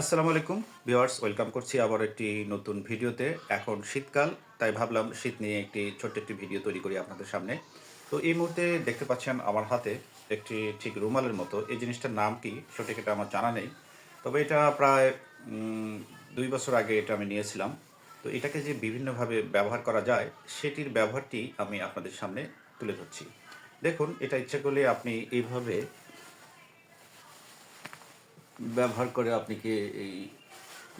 আসসালামু আলাইকুম, viewers, welcome করছি আবার একটি নতুন ভিডিওতে। এখন শীতকাল, তাই ভাবলাম শীত নিয়ে একটি ছোট্ট একটি ভিডিও তৈরি করি আপনাদের সামনে। তো এই মুহূর্তে দেখতে পাচ্ছেন আমার হাতে একটি ঠিক রুমালের মতো। এই জিনিসটার নাম কি সঠিক এটা আমার জানা নেই। তবে এটা প্রায় দুই বছর আগে এটা আমি নিয়েছিলাম। তো এটাকে যে বিভিন্নভাবে ব্যবহার করা যায়, সেটির ব্যবহারটি আমি আপনাদের সামনে তুলে ধরছি। দেখুন, এটা ইচ্ছা করলে আপনি এইভাবে ব্যবহার করে আপনি কি এই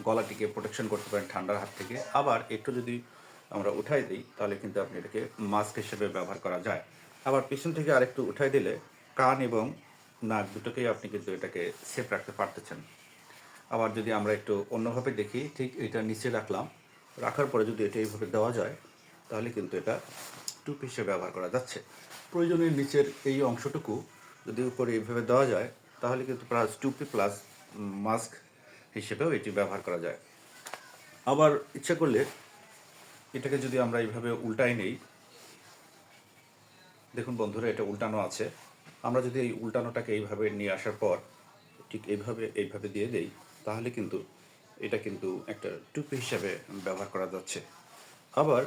গলাটিকে প্রোটেকশন করতে পারেন ঠান্ডার হাত থেকে? আবার একটু যদি আমরা উঠাই দিই, তাহলে কিন্তু আপনি এটাকে মাস্ক হিসেবে ব্যবহার করা যায়। আবার পিছন থেকে আরেকটু উঠাই দিলে কান এবং নাক দুটোকেই আপনি কিন্তু এটাকে সেফ রাখতে পারতেছেন। আবার যদি আমরা একটু অন্যভাবে দেখি, ঠিক এটা নিচে রাখলাম, রাখার পরে যদি এটা এইভাবে দেওয়া যায়, তাহলে কিন্তু এটা টুপ হিসেবে ব্যবহার করা যাচ্ছে। প্রয়োজনে নিচের এই অংশটুকু যদি উপরে এইভাবে দেওয়া যায়, তাহলে কিন্তু প্লাস টুপি প্লাস মাস্ক হিসেবেও এটি ব্যবহার করা যায়। আবার ইচ্ছা করলে এটাকে যদি আমরা এইভাবে উল্টাই নেই, দেখুন বন্ধুরা, এটা উল্টানো আছে। আমরা যদি এই উল্টানোটাকে এইভাবে নিয়ে আসার পর ঠিক এইভাবে এইভাবে দিয়ে দেই, তাহলে কিন্তু এটা কিন্তু একটা টুপি হিসাবে ব্যবহার করা যাচ্ছে। আবার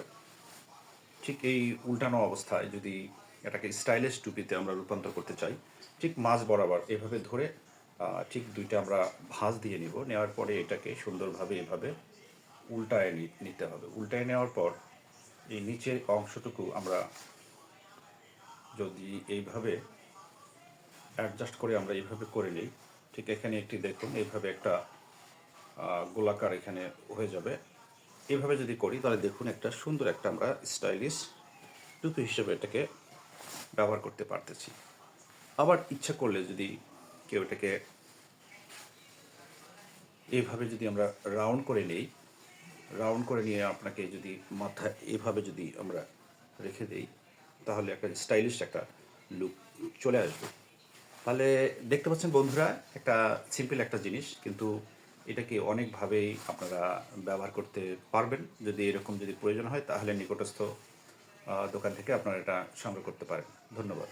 ঠিক এই উল্টানো অবস্থায় যদি এটাকে স্টাইলিশ টুপিতে আমরা রূপান্তর করতে চাই, ঠিক মাঝ বরাবর এভাবে ধরে ঠিক দুইটা আমরা ভাঁজ দিয়ে নিব। নেওয়ার পরে এটাকে সুন্দরভাবে এভাবে উল্টায় নিতে হবে। উল্টায় নেওয়ার পর এই নিচের অংশটুকু আমরা যদি এইভাবে অ্যাডজাস্ট করে আমরা এইভাবে করে নিই, ঠিক এখানে একটি দেখুন এইভাবে একটা গোলাকার এখানে হয়ে যাবে। এভাবে যদি করি, তাহলে দেখুন একটা সুন্দর একটা আমরা স্টাইলিশ টুপি হিসেবে এটাকে ব্যবহার করতে পারতেছি। আবার ইচ্ছা করলে যদি কেউ এটাকে এইভাবে যদি আমরা রাউন্ড করে নেই, রাউন্ড করে নিয়ে আপনাকে যদি মাথায় এভাবে যদি আমরা রেখে দেই, তাহলে একটা স্টাইলিশ একটা লুক চলে আসবে। তাহলে দেখতে পাচ্ছেন বন্ধুরা, একটা সিম্পল একটা জিনিস, কিন্তু এটাকে অনেকভাবেই আপনারা ব্যবহার করতে পারবেন। যদি এরকম যদি প্রয়োজন হয়, তাহলে নিকটস্থ দোকান থেকে আপনারা এটা সংগ্রহ করতে পারেন। ধন্যবাদ।